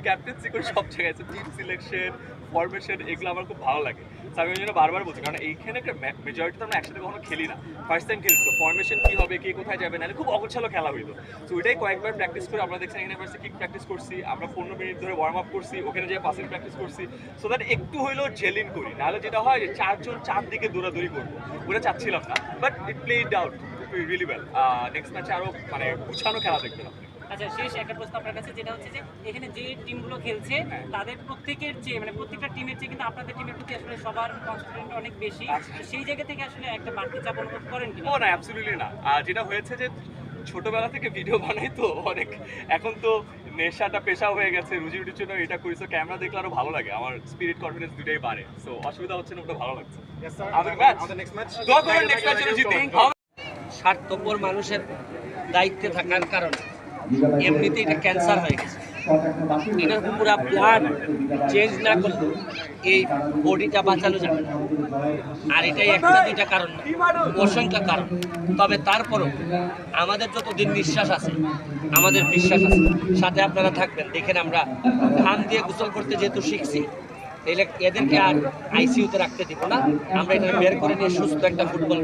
Captaincy করে সব জায়গায় টিম সিলেকশন ফরমেশন এগুলো আমার খুব ভালো লাগে। তো আমি ওই জন্য বারবার বলছি, কারণ এইখানে একটা মেজরিটি তো আমরা একসাথে কখনো খেলি না। ফার্স্ট টাইম খেলছি ফরমেশন কি হবে, কে কোথায় যাবে, নাহলে খুব অগোছালো খেলা হইল। তো ওইটাই কয়েকবার প্র্যাকটিস করে আমরা দেখছি এখানে ভার্সে কিক প্র্যাকটিস করছি, আমরা পনেরো মিনিট ধরে ওয়ার্ম আপ করছি, ওখানে যে পাসিং প্র্যাকটিস করছি। সো দ্যাট একটু হইলেও জেলিন করি, নাহলে যেটা হয় যে চারজন চারদিকে দৌড়াদৌড়ি করব। ওটা চাচ্ছিলাম না but it played out really well next ম্যাচে আরও মানে গুছানো খেলা দেখবেন আপনি আচ্ছা শেষ একটা প্রশ্ন আপনার কাছে যেটা হচ্ছে যে এখানে যে টিমগুলো খেলছে তাদের প্রত্যেকের চেয়ে মানে প্রত্যেকটা টিমের চেয়ে কিন্তু আপনাদের টিমের প্রতি আসলে সবার কনসেন্ট্রেট অনেক বেশি। আচ্ছা। সেই জায়গা থেকে আসলে একটা বাড়তি চাপ অনুভব করেন ও না অ্যাবসলিউটলি না। আর যেটা হয়েছে যে ছোটবেলা থেকে ভিডিও বানাই তো অনেক। এখন তো নেশাটা পেশা হয়ে গেছে রুজি রুটির জন্য এটা করি। তো ক্যামেরা দেখলে আরও ভালো লাগে। আমার স্পিরিট কনফিডেন্স দুটাই বাড়ে। সো অসুবিধা হচ্ছে না ওটা ভালো লাগছে। স্বার্থপর মানুষের দায়িত্বে থাকার কারণে। এমনিতে এটা ক্যান্সার হয়ে গেছে। এটার পুরো ব্লাড চেঞ্জ না করলে এই বডিটা বাঁচানো যাবে। না আর এটাই একটা দুইটা কারণ না অসংখ্য কারণ। তবে তারপরও আমাদের যত দিন নিঃশ্বাস আছে আমাদের বিশ্বাস আছে সাথে আপনারা থাকবেন দেখেন আমরা ঘাম দিয়ে গোসল করতে যেহেতু শিখছি তাহলে এদেরকে আর আইসিইউতে রাখতে দিব না। আমরা এটা বের করে নিয়ে সুস্থ একটা ফুটবল